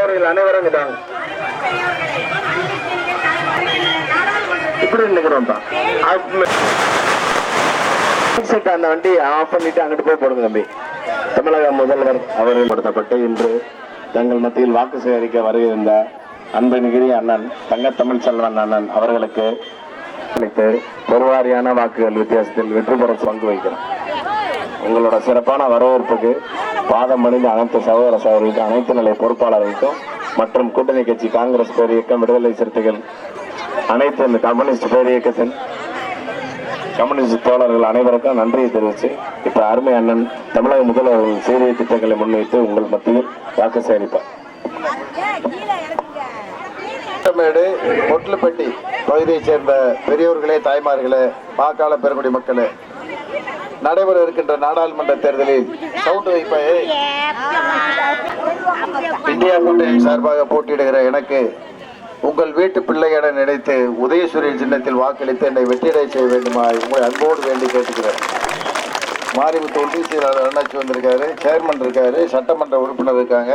அனைவரும் இப்படி இப்படி நினைக்கிறோம் தான் செட் அந்த வண்டி ஆஃப் பண்ணிட்டு அங்கிட்டு போய் போடுங்க தம்பி. தமிழக முதல்வர் அவர்கள் படுத்தப்பட்டு இன்று தங்கள் மத்தியில் வாக்கு சேகரிக்க வருகின்ற அன்பனிகிரி அண்ணன் தங்கத்தமிழ் செல்வன் அண்ணன் அவர்களுக்கு அளித்து பெருவாரியான வாக்குகள் வித்தியாசத்தில் வெற்றி பெற பங்கு வைக்கிறோம் உங்களோட சிறப்பான வரவேற்புக்கு பாதம் அணிந்த அனைத்து சகோதர சகோதரிகளுக்கும் அனைத்து நிலை பொறுப்பாளர்களுக்கும் மற்றும் கூட்டணி கட்சி காங்கிரஸ் பேர் இயக்கம் விடுதலை சிறுத்தைகள் அனைத்து இந்த கம்யூனிஸ்ட் பேர் இயக்கத்தின் கம்யூனிஸ்ட் தோழர்கள் அனைவருக்கும் நன்றியை தெரிவித்து இப்போ அருமை அண்ணன் தமிழக முதல்வர்கள் சீரிய திட்டங்களை முன்வைத்து உங்கள் மத்தியில் வாக்கு சேகரிப்பார். மேடு பொட்லுப்பட்டி பகுதியைச் சேர்ந்த பெரியோர்களே தாய்மார்களே மாக்கால பெருங்குடி மக்களே நடைபெற இருக்கின்ற நாடாளுமன்ற தேர்தலில் சவுண்ட் வைப்பை இந்தியா கூட்டணி சார்பாக போட்டியிடுகிற எனக்கு உங்கள் வீட்டு பிள்ளை என நினைத்து உதயசூரியன் சின்னத்தில் வாக்களித்து என்னை வெற்றியடை செய்ய வேண்டுமா? உங்களை அன்போடு வேண்டி கேட்டுக்கிறேன். மாரிமுத்து ஒன்றிய செயலாளர் அண்ணாச்சி வந்திருக்காரு சேர்மன் இருக்காரு சட்டமன்ற உறுப்பினர் இருக்காங்க.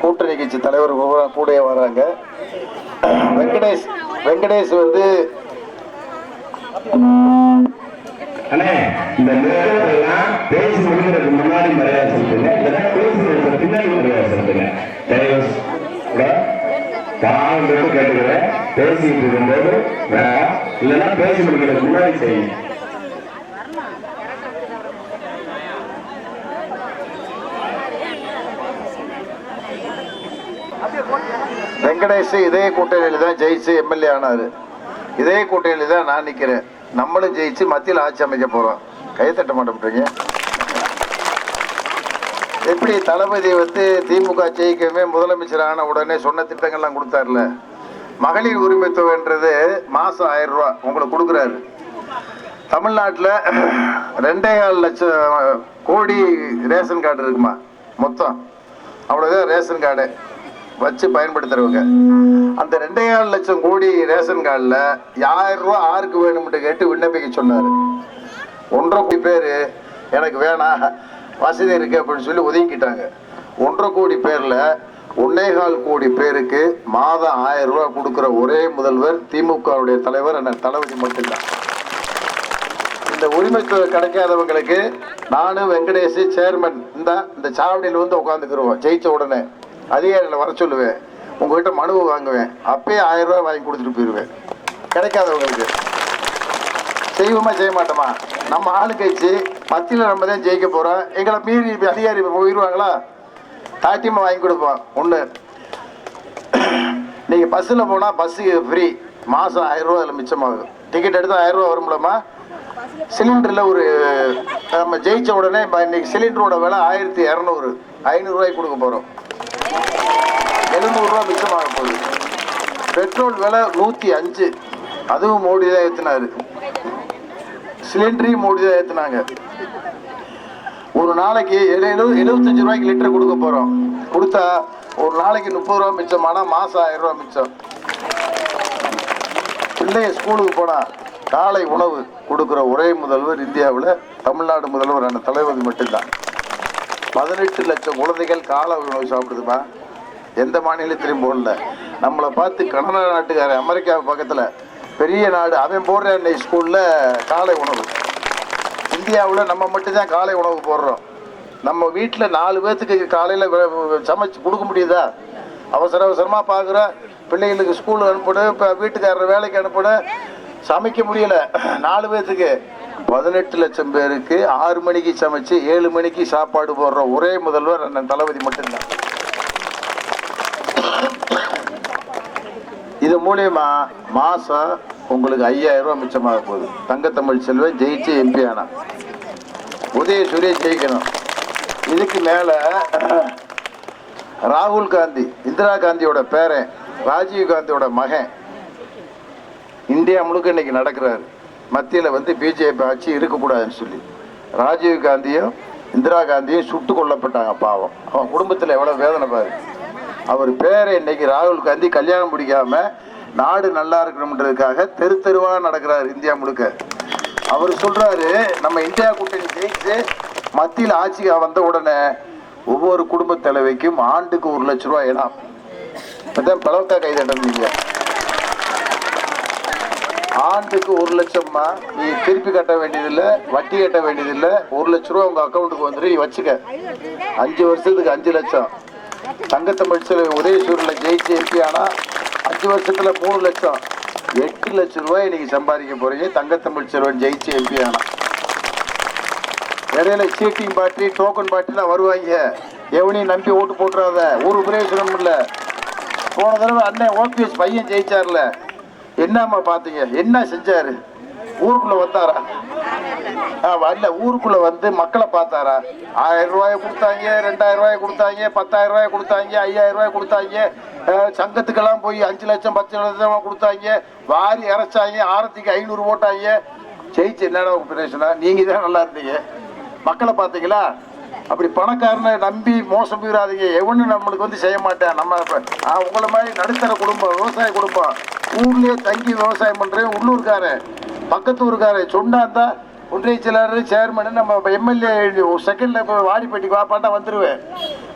கூட்டணி கட்சி தலைவர் கூட வராங்க. வெங்கடேஷ் வெங்கடேஷ் வந்து அண்ணே இந்த நிறுவனங்கள்லாம் பேசி முடிக்கிறதுக்கு முன்னாடி மரியாதை செலுத்துங்க இல்லைன்னா பேசி முடிக்கிற பின்னாடி மரியாதை செலுத்துங்க. கேட்டுக்கிறேன். பேசிட்டு இருக்கும்போது இல்லைன்னா பேசி முடிக்கிறதுக்கு முன்னாடி செய்யுங்க. வெங்கடேஷ் இதே கூட்டணியில் தான் ஜெயிச்சு எம்எல்ஏ ஆனாரு. இதே கூட்டணியில் தான் நான் நிற்கிறேன் நம்மளும் ஜெயிச்சு மத்தியில் ஆட்சி அமைக்க போகிறோம் கைத்தட்ட மாட்டேன்றீங்க எப்படி தளபதி வந்து திமுக ஜெயிக்கவே முதலமைச்சர் ஆன உடனே சொன்ன திட்டங்கள்லாம் கொடுத்தாருல? மகளிர் உரிமை தொகைன்றது மாதம் ஆயிரம் ரூபா உங்களுக்கு கொடுக்குறாரு. தமிழ்நாட்டில் ரெண்டே கால் லட்சம் கோடி ரேஷன் கார்டு இருக்குமா? மொத்தம். அவ்வளோதான் ரேஷன் கார்டு. வச்சு பயன்படுத்துறவங்க. அந்த ரெண்டே கால் லட்சம் கோடி ரேஷன் கார்டில் ஆயிரம் ரூபா யாருக்கு வேணும்ட்டு கேட்டு விண்ணப்பிக்க சொன்னார். ஒன்றரை கோடி பேர் எனக்கு வேணாம் வசதி இருக்குது அப்படின்னு சொல்லி ஒதுக்கிட்டாங்க. ஒன்றரை கோடி பேரில் ஒன்னேகால் கோடி பேருக்கு மாதம் ஆயிரம் ரூபா கொடுக்குற ஒரே முதல்வர் திமுகவுடைய தலைவர் என தளபதி மட்டும்தான். இந்த உரிமை கிடைக்காதவங்களுக்கு நானும் வெங்கடேஷ் சேர்மன் இந்த இந்த சாவடியில் வந்து உட்காந்துக்கிருவோம் ஜெயிச்ச உடனே. அதிகாரிகளை வர சொல்லுவேன். உங்ககிட்ட மனுவை வாங்குவேன். அப்பயே ஆயிரம் ரூபாய் வாங்கி கொடுத்துட்டு போயிடுவேன் கிடைக்காதவங்களுக்கு செய்வோமா செய்ய மாட்டோமா நம்ம ஆளு கழிச்சு மத்தியில் நம்ம தான் ஜெயிக்க போகிறோம் எங்களை மீறி அதிகாரி போயிடுவாங்களா தாட்டியமாக வாங்கி கொடுப்போம். ஒன்று நீங்கள் பஸ்ஸில் போனால் பஸ்ஸுக்கு ஃப்ரீ மாதம் ஆயிரம் ரூபா அதில் மிச்சமாகும் டிக்கெட் எடுத்தால் ஆயிரரூவா வரும்லம்மா சிலிண்டரில் ஒரு நம்ம ஜெயித்த உடனே இப்போ இன்றைக்கி சிலிண்டரோட விலை ஆயிரத்தி இரநூறு. ஐநூறுரூவாய்க்கு கொடுக்க போகிறோம் எழுநூறுரூவா மிச்சமாக போகுது பெட்ரோல் விலை நூற்றி அஞ்சு. அதுவும் மோடி தான் ஏற்றினாரு சிலிண்டரையும் மோடி தான் ஏற்றினாங்க ஒரு நாளைக்கு எழு எழு- எழுபத்தஞ்சு ரூபாய்க்கு லிட்டர் கொடுக்க போகிறோம் கொடுத்தா ஒரு நாளைக்கு முப்பது ரூபா மிச்சமானா மாதம் ஆயிரம் ரூபா மிச்சம். பிள்ளைய ஸ்கூலுக்கு போனால் காலை உணவு கொடுக்குற ஒரே முதல்வர் இந்தியாவில் தமிழ்நாடு முதல்வர் அந்த தளபதி மட்டும்தான். பதினெட்டு லட்சம் குழந்தைகள் காலை உணவு சாப்பிடுதுமா? எந்த மாநிலத்திலையும் போடல நம்மளை பார்த்து கனடா நாட்டுக்காரன் அமெரிக்கா பக்கத்தில் பெரிய நாடு அவன் போடுற இன்னைக்கு ஸ்கூலில் காலை உணவு. இந்தியாவில் நம்ம மட்டும்தான் காலை உணவு போடுறோம். நம்ம வீட்டில் நாலு பேர்த்துக்கு காலையில் சமைச்சு கொடுக்க முடியுதா? அவசர அவசரமாக பார்க்குற பிள்ளைகளுக்கு ஸ்கூலுக்கு அனுப்பிடு இப்போ வீட்டுக்காரர் வேலைக்கு அனுப்பிடு. சமைக்க முடியல. நாலு பேர்த்துக்கு பதினெட்டு லட்சம் பேருக்கு ஆறு மணிக்கு சமைச்சு ஏழு மணிக்கு சாப்பாடு போடுற ஒரே முதல்வர் அண்ணன் தளபதி மட்டும்தான். இது மூலியமா மாசம் உங்களுக்கு ஐயாயிரம் ரூபாய் மிச்சமாக போகுது. தங்கத்தமிழ் செல்வன் ஜெயிச்சு எம்பி ஆனா. உதயசூரிய ஜெயிக்கணும். இதுக்கு மேல ராகுல் காந்தி இந்திரா காந்தியோட பேரன் ராஜீவ் காந்தியோட மகன் இந்தியா முழுக்க இன்னைக்கு நடக்கிறாரு. மத்தியில் வந்து பிஜேபி ஆட்சி இருக்கக்கூடாதுன்னு சொல்லி. ராஜீவ் காந்தியும் இந்திரா காந்தியும் சுட்டு கொல்லப்பட்டாங்க பாவம். அவன் குடும்பத்தில் எவ்வளோ வேதனை பாரு. அவர் பேரை இன்னைக்கு ராகுல் காந்தி கல்யாணம் பிடிக்காமல் நாடு நல்லா இருக்கணுன்றதுக்காக தெரு தெருவாக நடக்கிறார் இந்தியா முழுக்க. அவர் சொல்கிறாரு நம்ம இந்தியா கூட்டணி ஜெயிச்சு மத்தியில் ஆட்சிக்கு வந்த உடனே ஒவ்வொரு குடும்ப தலைவைக்கும் ஆண்டுக்கு ஒரு லட்ச ரூபாய் இடம். இப்பதான் பலவக்கா கை ஆண்டுக்கு ஒரு லட்சம்மா நீ திருப்பி கட்ட வேண்டியதில்லை வட்டி கட்ட வேண்டியதில்லை ஒரு லட்ச ரூபா உங்க அக்கௌண்ட்டுக்கு வந்துட்டு நீ வச்சுக்க. அஞ்சு வருஷத்துக்கு அஞ்சு லட்சம். தங்கத்தமிழ் உதயசூரில் ஜெயிச்சு எம்பி ஆனால் அஞ்சு வருஷத்தில் மூணு லட்சம். எட்டு லட்சம் ரூபாய் நீங்க சம்பாதிக்க போகிறீங்க தங்கத்தமிழ் செல்வன் ஜெயிச்சு எம்பி ஆனால் இடையில சீட்டிங் பாட்டி டோக்கன் பாட்டிலாம் வருவாங்க. எவனையும் நம்பி ஓட்டு போட்டுறாத. ஒரு உபரேசனம் இல்லை. போன தடவை அண்ணன் ஓபிஎஸ் பையன் ஜெயிச்சார்ல. என்னம்மா பார்த்தீங்க? என்ன செஞ்சாரு? ஊருக்குள்ள வந்தாரா? ஆ வரல. ஊருக்குள்ள வந்து மக்களை பார்த்தாரா? ஆயிரம் ரூபாய் கொடுத்தாங்க ரெண்டாயிரம் ரூபாய் கொடுத்தாங்க பத்தாயிரம் ரூபாய் கொடுத்தாங்க ஐயாயிரம் ரூபாய் கொடுத்தாங்க. சங்கத்துக்கெல்லாம் போய் அஞ்சு லட்சம் பத்து லட்சம் கொடுத்தாங்க. வாரி இறைச்சாங்க ஆரத்திக்கு ஐநூறு போட்டாங்க. ஜெயிச்சு என்னடா பிரச்சனை நீங்க தான் நல்லா இருந்தீங்க. மக்களை பார்த்தீங்களா? அப்படி பணக்காரனை நம்பி மோசம் போயிடாதீங்க எவனும் நம்மளுக்கு வந்து செய்ய மாட்டேன். நம்ம உங்களை மாதிரி நடுத்தர குடும்பம் விவசாய குடும்பம். ஊர்லயே தங்கி விவசாயம் பண்றேன் உள்ளூர்காரன் பக்கத்து ஊருக்காரன் சொன்னாதான் ஒன்றிய செயலாளர் சேர்மன் நம்ம எம்எல்ஏ செகண்ட்ல இப்போ வாடிப்பட்டிக்கு வாப்பாட்டா வந்துருவேன்.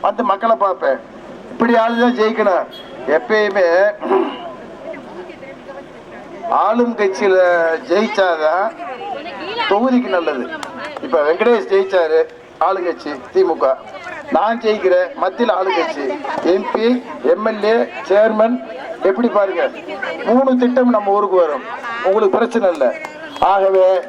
வந்து மக்களை பார்ப்பேன். இப்படி ஆளு தான் ஜெயிக்கணும். எப்பயுமே ஆளும் கட்சியில ஜெயிச்சாதான் தொகுதிக்கு நல்லது. இப்ப வெங்கடேஷ் ஜெயிச்சாரு ஆளுங்கட்சி திமுக. நான் ஜெயிக்கிறேன் மத்தியில் ஆளுங்கட்சி. எம்பி எம்எல்ஏ சேர்மன் எப்படி பாருங்க? மூணு திட்டம் நம்ம ஊருக்கு வரும். உங்களுக்கு பிரச்சனை இல்லை. ஆகவே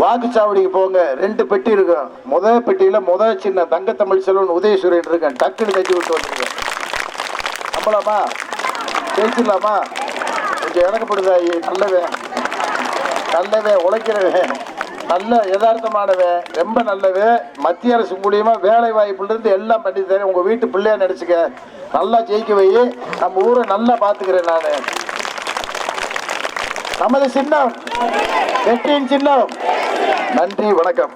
வாக்குச்சாவடிக்கு போங்க. ரெண்டு பெட்டி இருக்கும் முதல் பெட்டியில முதல் சின்ன தங்கத்தமிழ் செல்வன் உதயசூரியன் இருக்கேன். டக்குன்னு கட்டி விட்டு வந்துருக்கேன் நம்பலாமா? ஜெயிச்சிடலாமா கொஞ்சம் இறக்கப்படுதா நல்லவே. நல்லவே உழைக்கிறவே. நல்ல யதார்த்தமானது ரொம்ப நல்லது மத்திய அரசு மூலியமா வேலை வாய்ப்புலேருந்து எல்லாம் பண்ணி தரேன். உங்கள் வீட்டு பிள்ளையா நினச்சிக்க. நல்லா ஜெயிக்க வை. நம்ம ஊரை நல்லா பார்த்துக்கிறேன் நான். நமது சின்னம். வெற்றியின் சின்னம். நன்றி வணக்கம்.